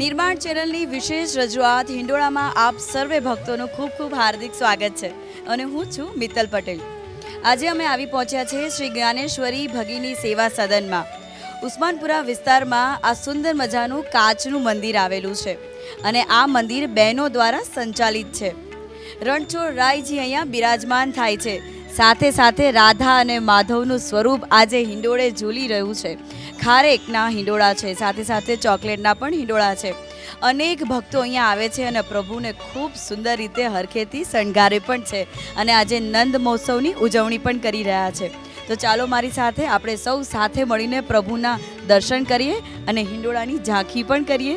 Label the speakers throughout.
Speaker 1: નિર્માણ ચેનલની વિશેષ રજૂઆત હિંડોળામાં આપ સર્વે ભક્તોનું ખૂબ ખૂબ હાર્દિક સ્વાગત છે અને હું છું મિત્તલ પટેલ. આજે અમે આવી પહોંચ્યા છે શ્રી જ્ઞાનેશ્વરી ભગીની સેવા સદનમાં. ઉસ્માનપુરા વિસ્તારમાં આ સુંદર મજાનું કાચનું મંદિર આવેલું છે અને આ મંદિર બહેનો દ્વારા સંચાલિત છે. રણછોડ રાયજી અહીંયા બિરાજમાન થાય છે. સાથે સાથે રાધા અને માધવનું સ્વરૂપ આજે હિંડોળે ઝૂલી રહ્યું છે. ખારેકના હિંડોળા છે, સાથે સાથે ચોકલેટના પણ હિંડોળા છે. અનેક ભક્તો અહીંયા આવે છે અને પ્રભુને ખૂબ સુંદર રીતે હરખેથી શણગારે પણ છે અને આજે નંદ મહોત્સવની ઉજવણી પણ કરી રહ્યા છે. તો ચાલો મારી સાથે, આપણે સૌ સાથે મળીને પ્રભુના દર્શન કરીએ અને હિંડોળાની ઝાંખી પણ કરીએ.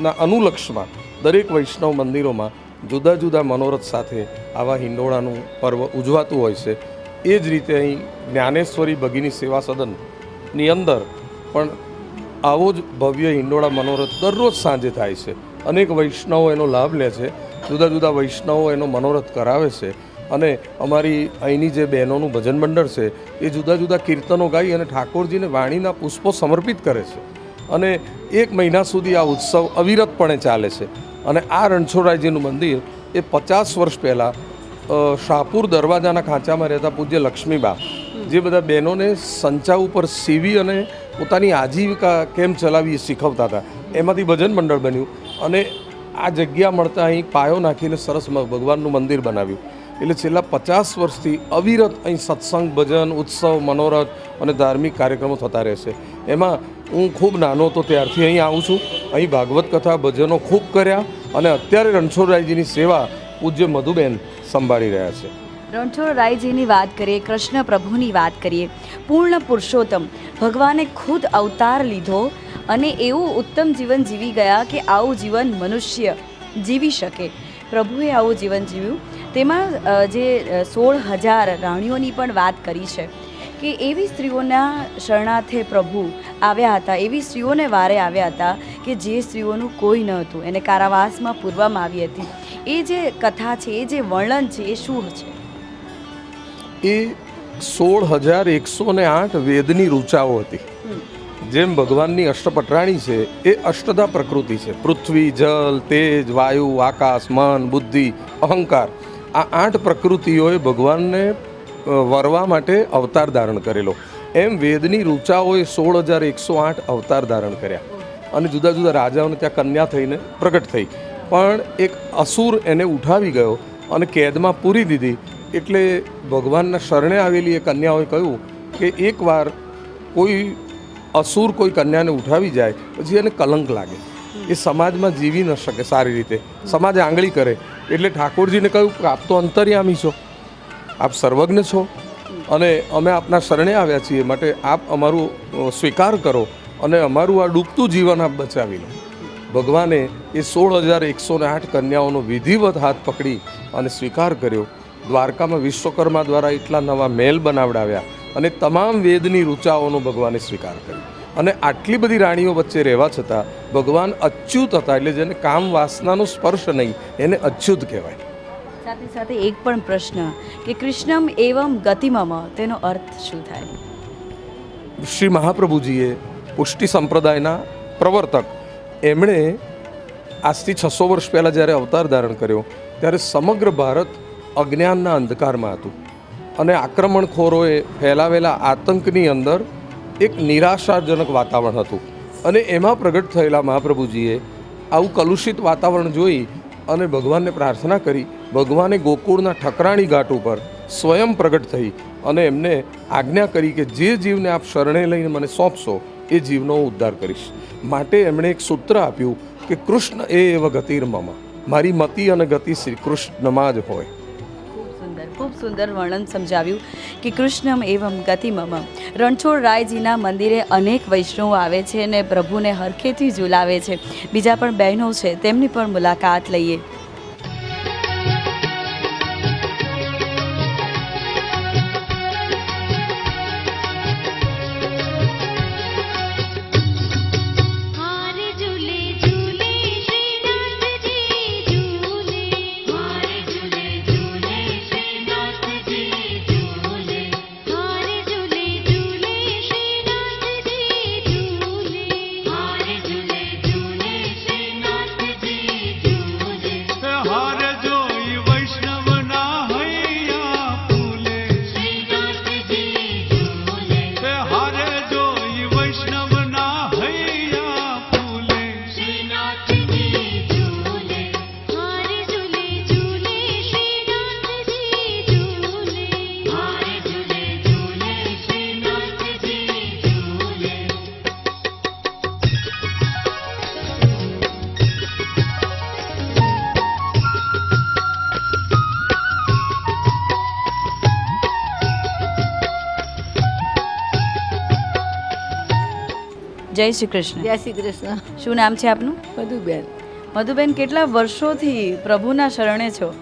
Speaker 2: ના,
Speaker 3: અનુલક્ષમાં દરેક વૈષ્ણવ મંદિરોમાં જુદા જુદા મનોરથ સાથે આવા હિંડોળાનું પર્વ ઉજવાતું હોય છે. એ જ રીતે અહીં જ્ઞાનેશ્વરી ભગીની સેવા સદનની અંદર પણ આવો જ ભવ્ય હિંડોળા મનોરથ દરરોજ સાંજે થાય છે. અનેક વૈષ્ણવો એનો લાભ લે છે, જુદા જુદા વૈષ્ણવો એનો મનોરથ કરાવે છે અને અમારી અહીંની જે બહેનોનું ભજન મંડળ છે, એ જુદા જુદા કીર્તનો ગાઈ અને ઠાકોરજીને વાણીના પુષ્પો સમર્પિત કરે છે. અને એક મહિના સુધી આ ઉત્સવ અવિરતપણે ચાલે છે. અને આ રણછોડરાયજીનું મંદિર એ પચાસ વર્ષ પહેલાં શાહપુર દરવાજાના ખાંચામાં રહેતા પૂજ્ય લક્ષ્મીબા, જે બધા બહેનોને સંચા ઉપર સીવી અને પોતાની આજીવિકા કેમ ચલાવી શીખવતા હતા. એમાંથી ભજન મંડળ બન્યું અને આ જગ્યા મળતા અહીં પાયો નાખીને સરસ ભગવાનનું મંદિર બનાવ્યું. એટલે છેલ્લા પચાસ વર્ષથી અવિરત અહીં સત્સંગ, ભજન, ઉત્સવ, મનોરથ અને ધાર્મિક કાર્યક્રમો થતા રહેશે એમાં હું ખૂબ નાનો હતો ત્યારથી અહીં આવું છું. અહીં ભાગવત કથા ભજનો ખૂબ કર્યા અને અત્યારે રણછોડરાયજીની સેવા પૂજ્ય મધુબેન સંભાળી રહ્યા છે.
Speaker 1: રણછોડરાયજીની વાત કરીએ, કૃષ્ણ પ્રભુની વાત કરીએ, પૂર્ણ પુરુષોત્તમ. ભગવાને ખુદ અવતાર લીધો અને એવું ઉત્તમ જીવન જીવી ગયા કે આવું જીવન મનુષ્ય જીવી શકે. પ્રભુએ આવું જીવન જીવ્યું. તેમાં જે સોળ હજાર રાણીઓની પણ વાત કરી છે. કે એવી સ્ત્રીઓના શરણાર્થે પ્રભુ આવ્યા હતા એવી સ્ત્રીઓને વારે આવ્યા હતા કે જે સ્ત્રીઓનું કોઈ ન હતું. એને કારાવાસમાં પૂરવામાં આવી હતી. એ જે કથા છે એ જે વર્ણન છે એ શું છે?
Speaker 3: એ સોળ હજાર એકસો ને આઠ વેદની ઋચાઓ હતી. જેમ ભગવાનની અષ્ટપટરાણી છે એ અષ્ટધા પ્રકૃતિ છે. પૃથ્વી જલ તેજ વાયુ આકાશ મન બુદ્ધિ અહંકાર. આ આઠ પ્રકૃતિઓએ ભગવાનને વરવા માટે અવતાર ધારણ કરેલો. એમ વેદની ઋચાઓએ સોળ હજાર એકસો આઠ અવતાર ધારણ કર્યા. અને જુદા જુદા રાજાઓને ત્યાં કન્યા થઈને પ્રગટ થઈ. પણ એક અસુર એને ઉઠાવી ગયો અને કેદમાં પૂરી દીધી. એટલે ભગવાનના શરણે આવેલી એ કન્યાઓએ કહ્યું કે એકવાર કોઈ અસુર કોઈ કન્યાને ઉઠાવી જાય, પછી એને કલંક લાગે. એ સમાજમાં જીવી ન શકે સારી રીતે. સમાજ આંગળી કરે. એટલે ઠાકોરજીને કહ્યું કે આપ તો અંતર્યામી છો. આપ સર્વજ્ઞ છો અને અમે આપના શરણે આવ્યા છીએ માટે આપ અમારું સ્વીકાર કરો અને અમારું આ ડૂબતું જીવન આપ બચાવી લો. ભગવાને એ સોળ હજાર એકસો ને આઠ કન્યાઓનો વિધિવત હાથ પકડી અને સ્વીકાર કર્યો. દ્વારકામાં વિશ્વકર્મા દ્વારા એટલા નવા મહેલ બનાવડાવ્યા અને તમામ વેદની ઋચાઓનો ભગવાને સ્વીકાર કર્યો. અને આટલી બધી રાણીઓ વચ્ચે રહેવા છતાં ભગવાન અચ્યુત હતા, એટલે જેને કામ વાસનાનો સ્પર્શ નહીં, એને અચ્યુત કહેવાય.
Speaker 1: સાથે સાથે એક પણ પ્રશ્ન કે કૃષ્ણમ એવમ ગતિમમ તેનો અર્થ શું થાય?
Speaker 3: શ્રી મહાપ્રભુજીએ પુષ્ટિ સંપ્રદાયના પ્રવર્તક એમણે આજથી છસો વર્ષ પહેલાં જ્યારે અવતાર ધારણ કર્યો, ત્યારે સમગ્ર ભારત અજ્ઞાનના અંધકારમાં હતું. અને આક્રમણખોરોએ ફેલાવેલા આતંકની અંદર એક નિરાશાજનક વાતાવરણ હતું. અને એમાં પ્રગટ થયેલા મહાપ્રભુજીએ આવું કલુષિત વાતાવરણ જોઈ અને ભગવાનને પ્રાર્થના કરી ભગવાને ગોકુળના ઠકરાણી ઘાટ ઉપર સ્વયં પ્રગટ થઈ અને એમને આજ્ઞા કરી કે જે જીવને આપ શરણે લઈને મને સોંપશો, એ જીવનો હું ઉદ્ધાર કરીશ. માટે એમણે એક સૂત્ર આપ્યું કે કૃષ્ણ એ એવ ગતિર્મમાં. મારી મતિ અને ગતિ શ્રી કૃષ્ણમાં જ હોય.
Speaker 1: ખૂબ સુંદર વર્ણન સમજાવ્યું કે કૃષ્ણમ એવમ ગતિમમ. રણછોડ રાયજીના મંદિરે અનેક વૈષ્ણવો આવે છે અને પ્રભુને હરખેથી ઝુલાવે છે. બીજા પણ બહેનો છે, તેમની પણ મુલાકાત લઈએ. જય શ્રી કૃષ્ણ.
Speaker 4: જય શ્રી કૃષ્ણ.
Speaker 1: શું નામ છે આપનું?
Speaker 4: મધુબેન.
Speaker 1: મધુબેન કેટલા વર્ષોથી પ્રભુના શરણે છો?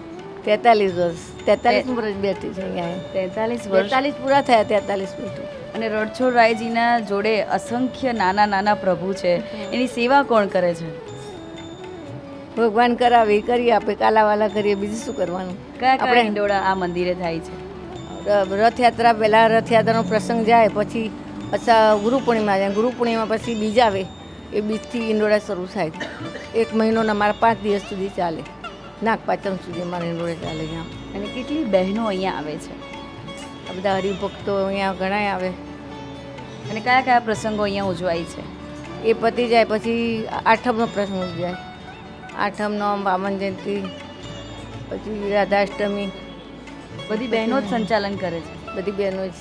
Speaker 4: તેતાલીસ વર્ષ. તેતાલીસ વર્ષ બેઠી છે અહીંયા.
Speaker 1: તેતાલીસ વર્ષ.
Speaker 4: તેતાલીસ પૂરા થયા તેતાલીસ બેઠી.
Speaker 1: અને રણછોડ રાયજીના જોડે અસંખ્ય નાના નાના પ્રભુ છે. એની સેવા કોણ કરે છે?
Speaker 4: ભગવાન કરાવે એ કરીએ આપણે કાલાવાલા કરીએ બીજું શું કરવાનું? આપણે
Speaker 1: હિંડોળા આ મંદિરે થાય છે?
Speaker 4: રથયાત્રા પહેલાં રથયાત્રાનો પ્રસંગ જાય પછી અચ્છા ગુરુ પૂર્ણિમા જાય ગુરુ પૂર્ણિમા પછી બીજ આવે એ બીજથી ઈંડોળા શરૂ થાય. એક મહિનોના મારા પાંચ દિવસ સુધી ચાલે. નાગપાચમ સુધી મારે ઈંડોળા ચાલે અહીંયા
Speaker 1: અને કેટલી બહેનો અહીંયા આવે છે?
Speaker 4: આ બધા હરિભક્તો અહીંયા ઘણાય આવે.
Speaker 1: અને કયા કયા પ્રસંગો અહીંયા ઉજવાય છે?
Speaker 4: એ પતી જાય પછી આઠમનો પ્રસંગ ઉજવાય. આઠમનો વામન જયંતિ પછી રાધાષ્ટમી.
Speaker 1: બધી બહેનો જ સંચાલન કરે છે?
Speaker 4: બધી બહેનો જ.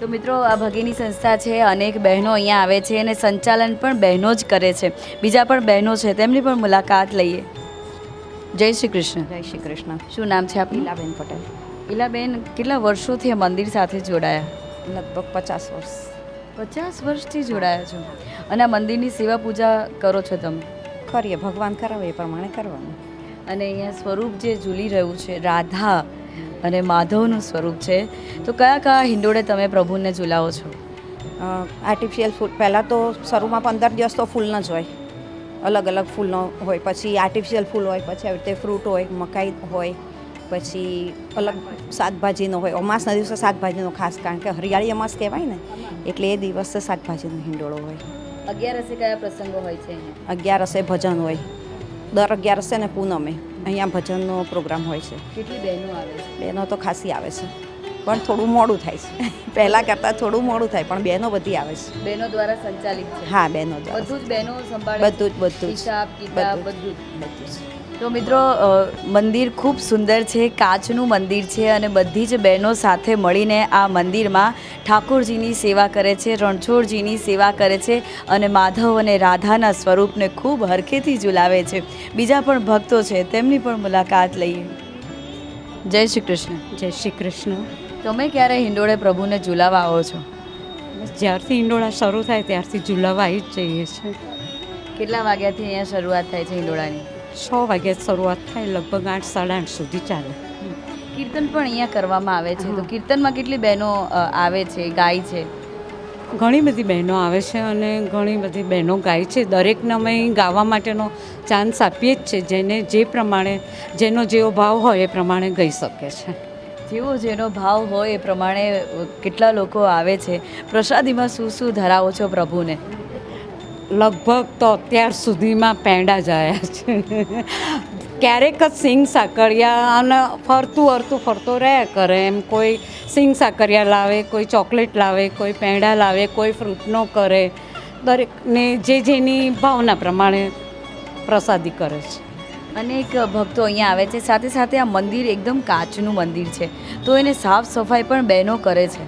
Speaker 1: તો મિત્રો આ ભગીની સંસ્થા છે. અનેક બહેનો અહીંયા આવે છે અને સંચાલન પણ બહેનો જ કરે છે. બીજા પણ બહેનો છે. તેમની પણ મુલાકાત લઈએ. જય શ્રી કૃષ્ણ.
Speaker 5: જય શ્રી કૃષ્ણ.
Speaker 1: શું નામ છે આપનું?
Speaker 5: ઈલાબેન પટેલ.
Speaker 1: ઈલાબેન કેટલા વર્ષોથી આ મંદિર સાથે જોડાયા?
Speaker 5: લગભગ પચાસ વર્ષ.
Speaker 1: પચાસ વર્ષથી જોડાયા છો. અને આ મંદિરની સેવા પૂજા કરો છો તમે?
Speaker 5: કરીએ. ભગવાન કરાવે એ પ્રમાણે કરવાનું.
Speaker 1: અને અહીંયા સ્વરૂપ જે ઝૂલી રહ્યું છે રાધા અને માધવનું સ્વરૂપ છે. તો કયા કયા હિંડોળે તમે પ્રભુને ઝુલાવો છો?
Speaker 5: આર્ટિફિશિયલ ફૂલ. પહેલાં તો શરૂમાં પંદર દિવસ તો ફૂલનો જ હોય. અલગ અલગ ફૂલનો હોય. પછી આર્ટિફિશિયલ ફૂલ હોય પછી આવી રીતે ફ્રૂટ હોય મકાઈ હોય પછી અલગ શાકભાજીનો હોય. અમાસના દિવસે શાકભાજીનો ખાસ કારણ કે હરિયાળી અમાસ કહેવાય ને એટલે એ દિવસે શાકભાજીનો હિંડોળો હોય.
Speaker 1: અગિયારસે કયા પ્રસંગો હોય છે?
Speaker 5: અગિયારસે ભજન હોય. દર અગિયારસે ને પૂનમે. અહીંયા ભજનનો પ્રોગ્રામ હોય છે.
Speaker 1: કેટલી બહેનો આવે છે?
Speaker 5: બહેનો તો ખાસી આવે છે. પણ થોડું મોડું થાય છે. પહેલાં કરતાં થોડું મોડું થાય પણ બહેનો બધી આવે છે.
Speaker 1: બહેનો દ્વારા સંચાલિત છે?
Speaker 5: હા બહેનો દ્વારા.
Speaker 1: બધું જ બહેનો સંભાળે
Speaker 5: બધું જ બધું જ. બધું
Speaker 1: બધું
Speaker 5: જ. બધું જ.
Speaker 1: તો મિત્રો મંદિર ખૂબ સુંદર છે કાચનું મંદિર છે અને બધી જ બહેનો સાથે મળીને આ મંદિરમાં ઠાકોરજીની સેવા કરે છે રણછોડજીની સેવા કરે છે અને માધવ અને રાધાના સ્વરૂપને ખૂબ હરખેથી ઝુલાવે છે. બીજા પણ ભક્તો છે તેમની પણ મુલાકાત લઈએ. જય શ્રી કૃષ્ણ.
Speaker 6: જય શ્રી કૃષ્ણ.
Speaker 1: તમે ક્યારે હિંડોળે પ્રભુને ઝુલાવા આવો છો?
Speaker 6: જ્યારથી હિંડોળા શરૂ થાય ત્યારથી ઝુલાવા આવી જ જઈએ છીએ.
Speaker 1: કેટલા વાગ્યાથી અહીંયા શરૂઆત થાય છે હિંડોળાની?
Speaker 6: છ વાગ્યા શરૂઆત થાય લગભગ આઠ સાડા આઠ સુધી ચાલે.
Speaker 1: કીર્તન પણ અહીંયા કરવામાં આવે છે. તો કીર્તનમાં કેટલી બહેનો આવે છે ગાય છે?
Speaker 6: ઘણી બધી બહેનો આવે છે અને ઘણી બધી બહેનો ગાય છે. દરેકને અમે ગાવા માટેનો ચાન્સ આપીએ જ છે. જેને જે પ્રમાણે જેનો જેવો ભાવ હોય એ પ્રમાણે ગઈ શકે છે.
Speaker 1: જેવો જેનો ભાવ હોય એ પ્રમાણે કેટલા લોકો આવે છે. પ્રસાદીમાં શું શું ધરાવો છો પ્રભુને?
Speaker 6: લગભગ તો અત્યાર સુધીમાં પેંડા જ આવ્યા છે. ક્યારેક જ સિંગ સાકરિયા અને ફરતું અરતું ફરતો રહ્યા કરે. એમ કોઈ સિંગ સાકરિયા લાવે કોઈ ચોકલેટ લાવે કોઈ પેંડા લાવે કોઈ ફ્રૂટનો કરે. દરેકને જે જેની ભાવના પ્રમાણે પ્રસાદી કરે છે.
Speaker 1: અનેક ભક્તો અહીંયા આવે છે. સાથે સાથે આ મંદિર એકદમ કાચનું મંદિર છે. તો એને સાફ સફાઈ પણ બહેનો કરે છે.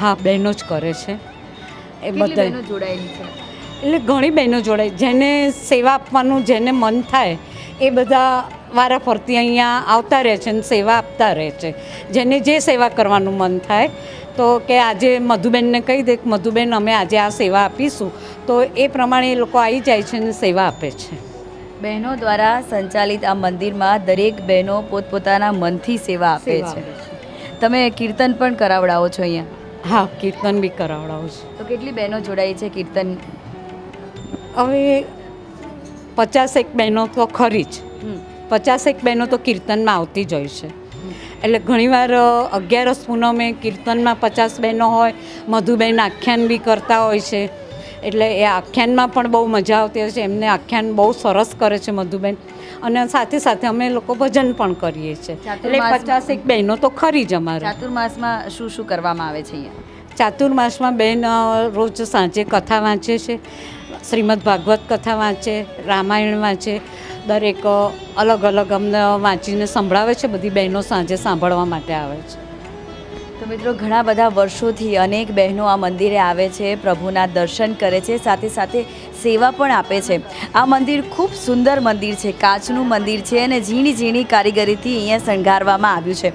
Speaker 6: હા બહેનો જ કરે છે. એ બધા
Speaker 1: જોડાયેલી છે?
Speaker 6: એટલે ઘણી બહેનો જોડે જેને સેવા આપવાનું જેને મન થાય એ બધા વારા ફરતી અહીંયા આવતા રહે છે અને સેવા આપતા રહે છે. જેને જે સેવા કરવાનું મન થાય તો કે આજે મધુબેનને કહી દે કે મધુબેન અમે આજે આ સેવા આપીશું. તો એ પ્રમાણે એ લોકો આવી જાય છે અને સેવા આપે છે.
Speaker 1: બહેનો દ્વારા સંચાલિત આ મંદિરમાં દરેક બહેનો પોતપોતાના મનથી સેવા આપે છે. તમે કીર્તન પણ કરાવડાવો છો અહીંયા?
Speaker 6: હા કીર્તન બી કરાવડાવું છું.
Speaker 1: તો કેટલી બહેનો જોડાઈ છે કીર્તન
Speaker 6: હવે પચાસેક બહેનો તો ખરી જ. પચાસેક બહેનો તો કીર્તનમાં આવતી જ હોય છે. એટલે ઘણીવાર અગિયારસ પૂનમે કીર્તનમાં પચાસ બહેનો હોય મધુબેન આખ્યાન બી કરતા હોય છે. એટલે એ આખ્યાનમાં પણ બહુ મજા આવતી હોય છે. એમને આખ્યાન બહુ સરસ કરે છે મધુબેન. અને સાથે સાથે અમે લોકો ભજન પણ કરીએ છીએ. એટલે
Speaker 1: પચાસ
Speaker 6: પચાસેક બહેનો તો ખરી જ અમારે.
Speaker 1: ચાતુર્માસમાં શું શું કરવામાં આવે છે અહીંયા?
Speaker 6: ચાતુર્માસમાં બેન રોજ સાંજે કથા વાંચે છે. શ્રીમદ ભાગવત કથા વાંચે, રામાયણ વાંચે, દરેક અલગ અલગ અમને વાંચીને સંભળાવે છે, બધી બહેનો સાંજે સાંભળવા માટે આવે છે.
Speaker 1: તો મિત્રો, ઘણા બધા વર્ષોથી અનેક બહેનો આ મંદિરે આવે છે, પ્રભુના દર્શન કરે છે, સાથે સાથે સેવા પણ આપે છે. આ મંદિર ખૂબ સુંદર મંદિર છે, કાચનું મંદિર છે અને ઝીણી ઝીણી કારીગરીથી અહીંયા શણગારવામાં આવ્યું છે.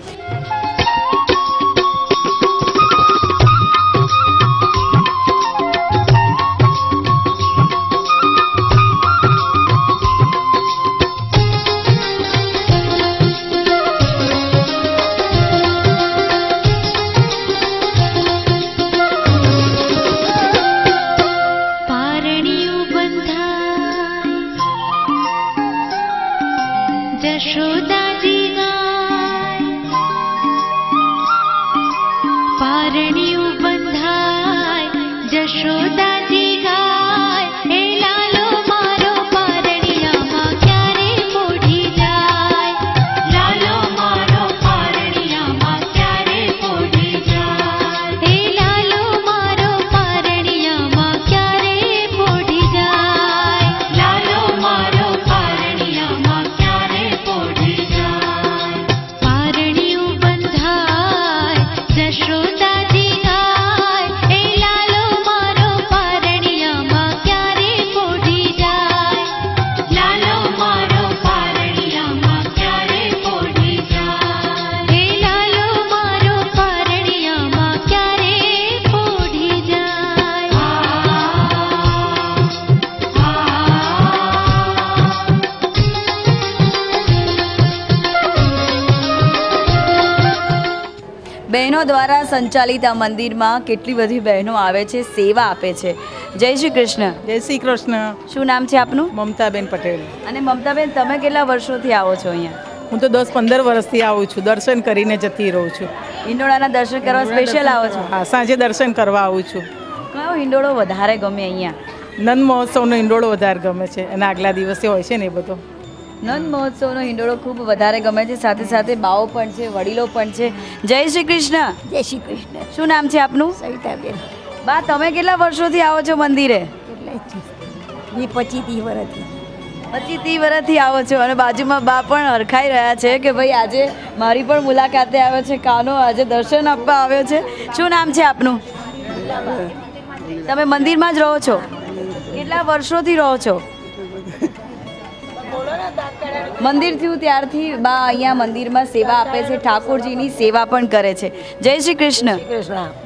Speaker 1: બહેનો દ્વારા સંચાલિત આ મંદિરમાં કેટલી બધી બહેનો આવે છે સેવા આપે છે. જય શ્રી કૃષ્ણ.
Speaker 7: જય શ્રી કૃષ્ણ.
Speaker 1: શું નામ છે આપનું?
Speaker 7: મમતાબેન પટેલ.
Speaker 1: અને મમતાબેન તમે કેટલા વર્ષોથી આવો છો અહીંયા?
Speaker 7: હું તો દસ પંદર વર્ષથી આવું છું દર્શન કરીને જતી રહું છું.
Speaker 1: હિંડોળાના દર્શન કરવા સ્પેશિયલ આવો છો?
Speaker 7: હા સાંજે દર્શન કરવા આવું છું.
Speaker 1: કયો હિંડોળો વધારે ગમે અહીંયા?
Speaker 7: નંદ મહોત્સવનો હિંડોળો વધારે ગમે છે અને આગલા દિવસે હોય છે ને એ બધો.
Speaker 1: નંદ મહોત્સવનો હિંડોળો ખૂબ વધારે ગમે છે. સાથે સાથે બાઓ પણ છે વડીલો પણ છે. જય શ્રી કૃષ્ણ.
Speaker 8: જય શ્રી કૃષ્ણ.
Speaker 1: શું નામ છે આપનું?
Speaker 8: સવિતાબેન.
Speaker 1: બા તમે કેટલા વર્ષોથી આવો છો મંદિરે?
Speaker 8: વી પચીસ ત્રીસ વર્ષથી
Speaker 1: પચીસ ત્રીસ વર્ષથી આવો છો અને બાજુમાં બા પણ હરખાઈ રહ્યા છે કે ભાઈ આજે મારી પણ મુલાકાતે આવ્યો છે. કાનો આજે દર્શન આપવા આવ્યો છે. શું નામ છે આપનું? તમે મંદિરમાં જ રહો છો? કેટલા વર્ષોથી રહો છો? મંદિર થયું ત્યારથી બા અહીંયા મંદિરમાં સેવા આપે છે ઠાકોરજીની સેવા પણ કરે છે. જય શ્રી કૃષ્ણ.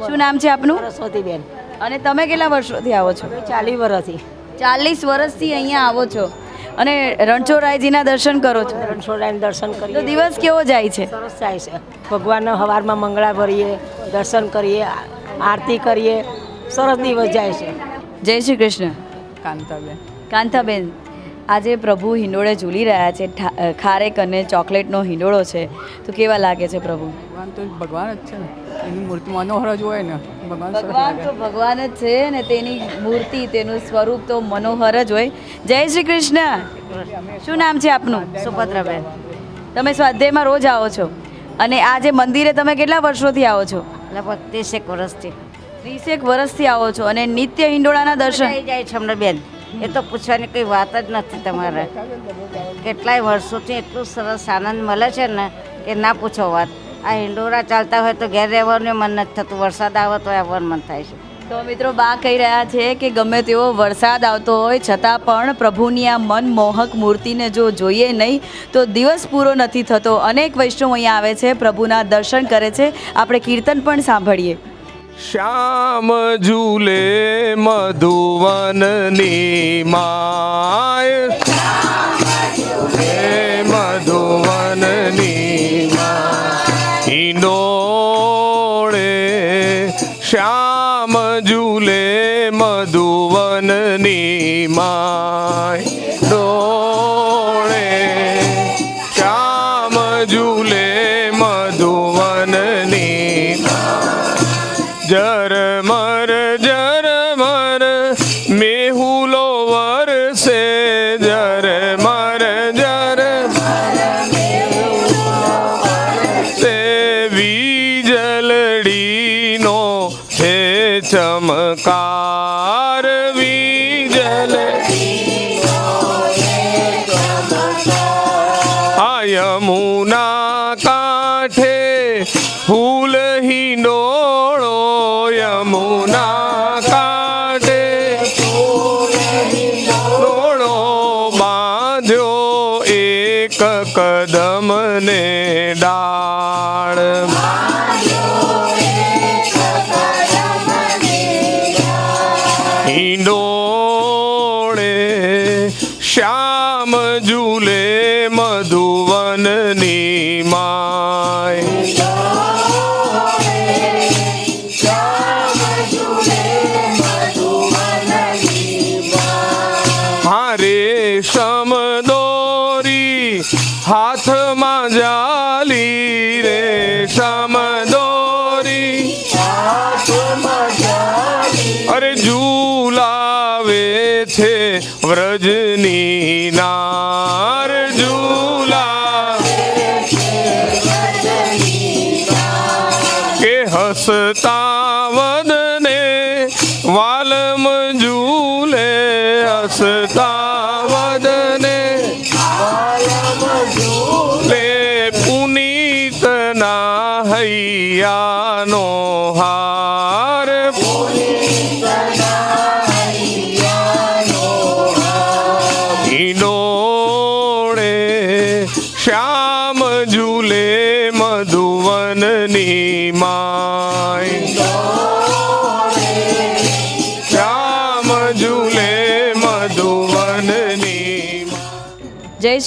Speaker 1: શું નામ છે આપનું?
Speaker 8: સરસ્વતીબેન.
Speaker 1: અને તમે કેટલા વર્ષોથી આવો છો?
Speaker 8: ચાલીસ વર્ષથી.
Speaker 1: ચાલીસ વર્ષથી અહીંયા આવો છો. અને રણછોડરાયજીના દર્શન કરો છો?
Speaker 8: રણછોડરાયનું દર્શન
Speaker 1: તો
Speaker 8: કરીએ
Speaker 1: દિવસ કેવો જાય છે?
Speaker 8: સરસ જાય છે. ભગવાનના હવારમાં મંગળા ભરીએ દર્શન કરીએ આરતી કરીએ. સરસ દિવસ જાય છે.
Speaker 1: જય શ્રી કૃષ્ણ.
Speaker 7: કાંતાબેન.
Speaker 1: કાંતાબેન આજે પ્રભુ હિંડોળે ઝૂલી રહ્યા છે. ખારેક અને ચોકલેટનો હિંડોળો છે. તો કેવા લાગે છે પ્રભુ?
Speaker 9: ભગવાન તો ભગવાન જ છે ને. એની મૂર્તિ મનોહર જ હોય ને. ભગવાન
Speaker 1: તો ભગવાન જ છે ને. તેની મૂર્તિ તેનું સ્વરૂપ તો મનોહર જ હોય. જય શ્રી કૃષ્ણ. શું નામ છે આપનું?
Speaker 8: સુભદ્રાબેન.
Speaker 1: તમે સ્વાધ્યાયમાં રોજ આવો છો. અને આ જે મંદિરે તમે કેટલા વર્ષોથી આવો છો?
Speaker 8: લગભગ ત્રીસેક વર્ષથી.
Speaker 1: ત્રીસેક વર્ષથી આવો છો. અને નિત્ય હિંડોળાના દર્શન?
Speaker 8: જાય છે હમણાં બેન. એ તો પૂછવાની કંઈ વાત જ નથી તમારે. કેટલાય વર્ષોથી એટલું સરસ આનંદ મળે છે ને કે ના પૂછો વાત. આ હિંડોરા ચાલતા હોય તો ઘેર રહેવાનું મન નથી થતું. વરસાદ આવે તો આવવાનું મન થાય છે.
Speaker 1: તો મિત્રો બા કહી રહ્યા છે કે ગમે તેવો વરસાદ આવતો હોય, છતાં પણ પ્રભુની આ મનમોહક મૂર્તિને જો જોઈએ નહીં, તો દિવસ પૂરો નથી થતો. અનેક વૈષ્ણવ અહીંયા આવે છે, પ્રભુના દર્શન કરે છે. આપણે કીર્તન પણ સાંભળીએ.
Speaker 10: શ્યામ ઝૂલે મધુવનની માય. મધુવનની હિંડોળે શ્યામ ઝૂલે મધુવનની માય.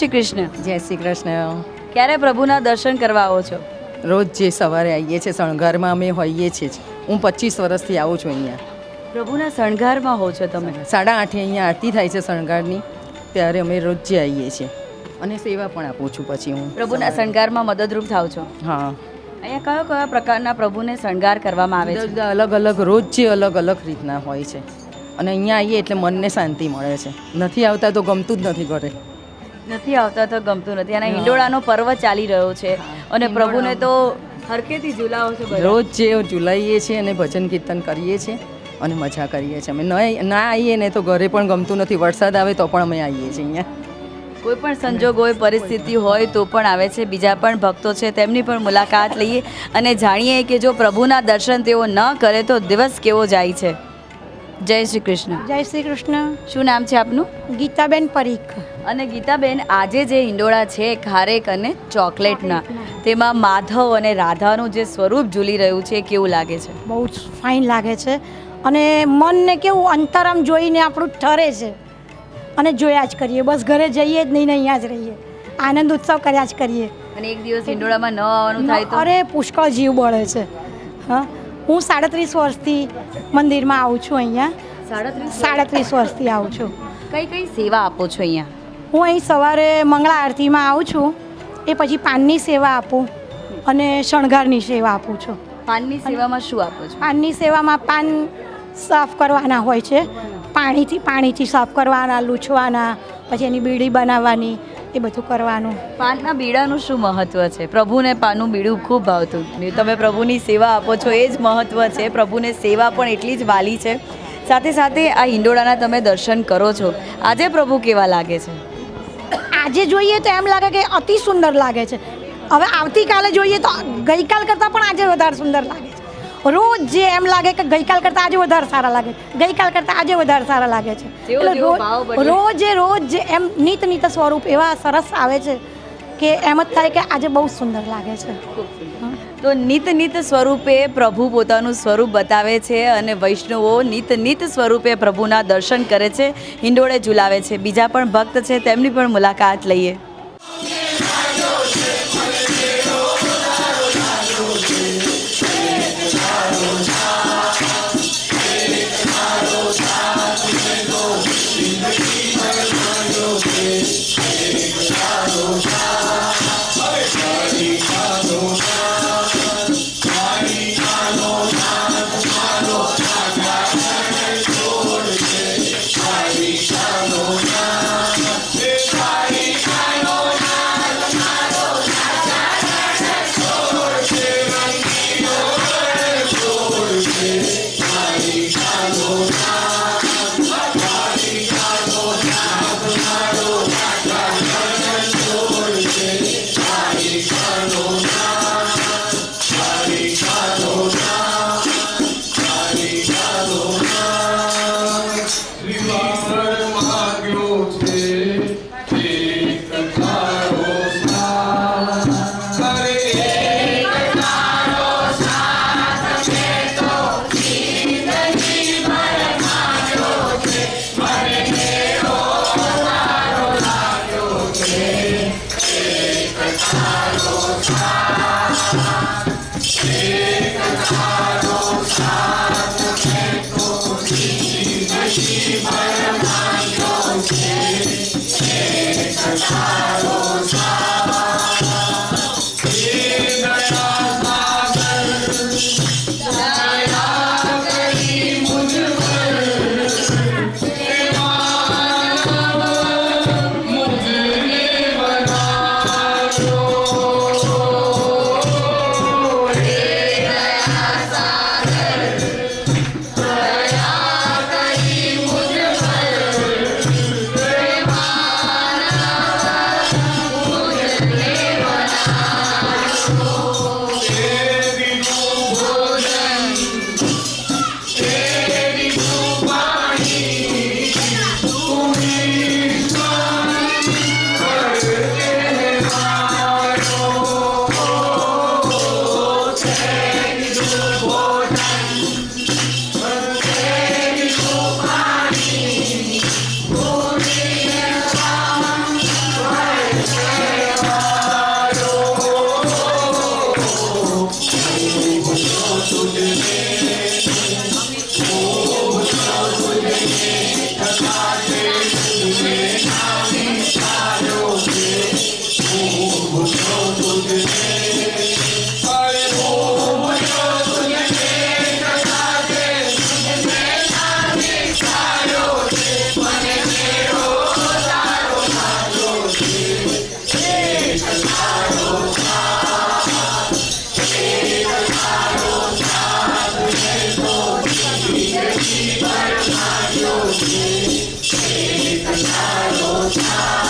Speaker 1: શ્રી કૃષ્ણ
Speaker 11: જય શ્રી કૃષ્ણ
Speaker 1: ક્યારે પ્રભુના દર્શન કરવા આવો છો?
Speaker 11: રોજ જે સવારે આવીએ છીએ શણગારમાં અમે હોઈએ છીએ હું પચીસ વર્ષથી આવું છું અહીંયા.
Speaker 1: પ્રભુના શણગારમાં હો છો તમે?
Speaker 11: સાડા આઠે અહીંયા આરતી થાય છે શણગારની ત્યારે અમે રોજ જે આવીએ છીએ. અને સેવા પણ આપું છું પછી હું
Speaker 1: પ્રભુના શણગારમાં મદદરૂપ થાવ છો?
Speaker 11: હા.
Speaker 1: અહીંયા કયો કયા પ્રકારના પ્રભુને શણગાર કરવામાં આવે છે?
Speaker 11: અલગ અલગ રોજ જે અલગ અલગ રીતના હોય છે. અને અહીંયા આવીએ એટલે મનને શાંતિ મળે છે. નથી આવતા તો ગમતું જ નથી ઘરે.
Speaker 1: નથી આવતા તો ગમતું નથી. અને હિંડોળાનો પર્વ ચાલી રહ્યો છે. અને પ્રભુને તો હરકેથી ઝુલાવો છે
Speaker 11: રોજ જે ઝુલાઈએ છીએ અને ભજન કીર્તન કરીએ છીએ અને મજા કરીએ છીએ. અમે ન ના આવીએ ને તો ઘરે પણ ગમતું નથી. વરસાદ આવે તો પણ અમે આવીએ છીએ અહીંયા.
Speaker 1: કોઈ પણ સંજોગ હોય પરિસ્થિતિ હોય તો પણ આવે છે. બીજા પણ ભક્તો છે તેમની પણ મુલાકાત લઈએ. અને જાણીએ કે જો પ્રભુના દર્શન તેઓ ન કરે તો દિવસ કેવો જાય છે. જય શ્રી કૃષ્ણ.
Speaker 12: જય શ્રી કૃષ્ણ.
Speaker 1: શું નામ છે આપનું?
Speaker 12: ગીતાબેન પરીખ.
Speaker 1: અને ગીતાબેન આજે જે હિંડોળા છે ખારેક અને ચોકલેટના તેમાં માધવ અને રાધાનું જે સ્વરૂપ ઝૂલી રહ્યું છે કેવું લાગે છે?
Speaker 12: બહુ જ ફાઇન લાગે છે. અને મનને કેવું અંતરમ જોઈને આપણું ઠરે છે. અને જોયા જ કરીએ. બસ ઘરે જઈએ જ નહીં અહીંયા જ રહીએ. આનંદ ઉત્સવ કર્યા જ કરીએ.
Speaker 1: અને એક દિવસ હિંડોળામાં ન આવવાનું થાય તો?
Speaker 12: અરે પુષ્કળ જીવ બળે છે. હા. હું સાડત્રીસ વર્ષથી મંદિરમાં આવું છું અહીંયા.
Speaker 1: સાડત્રીસ
Speaker 12: વર્ષથી આવું છું.
Speaker 1: કઈ કઈ સેવા આપો છો અહીંયા?
Speaker 12: હું અહીં સવારે મંગળા આરતીમાં આવું છું એ પછી પાનની સેવા આપું અને શણગારની સેવા આપું છું.
Speaker 1: પાનની સેવામાં શું આપો છો?
Speaker 12: પાનની સેવામાં પાન સાફ કરવાના હોય છે. પાણીથી પાણીથી સાફ કરવાના લૂછવાના પછી એની બીડી બનાવવાની એ બધું કરવાનું.
Speaker 1: પાનના બીડાનું શું મહત્વ છે? પ્રભુને પાનનું બીડું ખૂબ ભાવતું. તમે પ્રભુની સેવા આપો છો એ જ મહત્વ છે. પ્રભુને સેવા પણ એટલી જ વાલી છે. સાથે સાથે આ હિંડોળાના તમે દર્શન કરો છો. આજે પ્રભુ કેવા લાગે છે?
Speaker 12: આજે જોઈએ તો એમ લાગે કે અતિ સુંદર લાગે છે. હવે આવતીકાલે જોઈએ તો ગઈકાલ કરતાં પણ આજે વધારે સુંદર લાગે છે. રોજ જે એમ લાગે કે ગઈકાલ કરતાં આજે વધારે સારા લાગે. ગઈકાલ કરતાં આજે વધારે સારા લાગે છે. એટલે રોજ-. રોજે એમ નીત નીત સ્વરૂપ એવા સરસ આવે છે કે એમ જ થાય કે આજે બહુ સુંદર લાગે છે.
Speaker 1: તો નિત નિત સ્વરૂપે પ્રભુ પોતાનું સ્વરૂપ બતાવે છે અને વૈષ્ણવો નિત નિત સ્વરૂપે પ્રભુના દર્શન કરે છે. હિંડોળે ઝુલાવે છે. બીજા પણ ભક્ત છે. તેમની પણ મુલાકાત લઈએ. Bye. 你身上还有我。唱。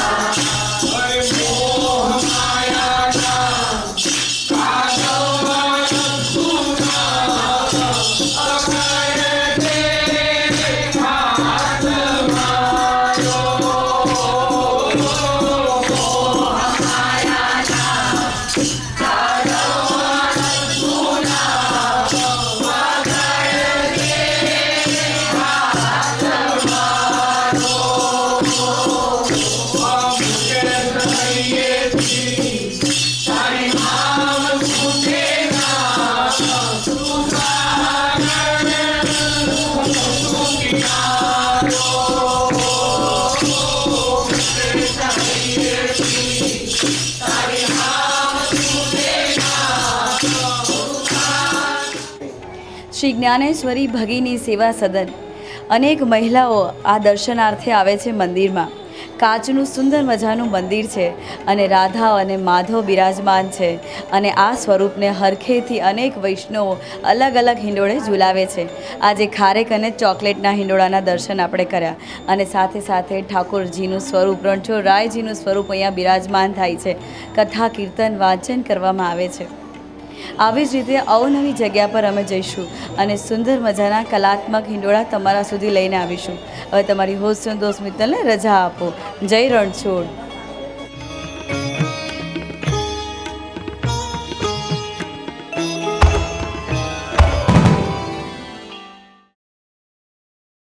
Speaker 1: શ્રી જ્ઞાનેશ્વરી ભગીની સેવા સદન. અનેક મહિલાઓ આ દર્શનાર્થે આવે છે મંદિરમાં. કાચનું સુંદર મજાનું મંદિર છે અને રાધા અને માધવ બિરાજમાન છે અને આ સ્વરૂપને હરખેથી અનેક વૈષ્ણવો અલગ અલગ હિંડોળે ઝુલાવે છે. આજે ખારેક અને ચોકલેટના હિંડોળાના દર્શન આપણે કર્યા અને સાથે સાથે ઠાકોરજીનું સ્વરૂપ રણછોડ રાયજીનું સ્વરૂપ અહીંયા બિરાજમાન થાય છે. કથા, કીર્તન, વાંચન કરવામાં આવે છે. આવી જ રીતે અવનવી જગ્યા પર અમે જઈશું અને સુંદર મજાના કલાત્મક હિંડોળા તમારા સુધી લઈને આવીશું. હવે તમારી હોસ્ટ દોસ્ત મિત્તલને રજા આપો. જય રણછોડ.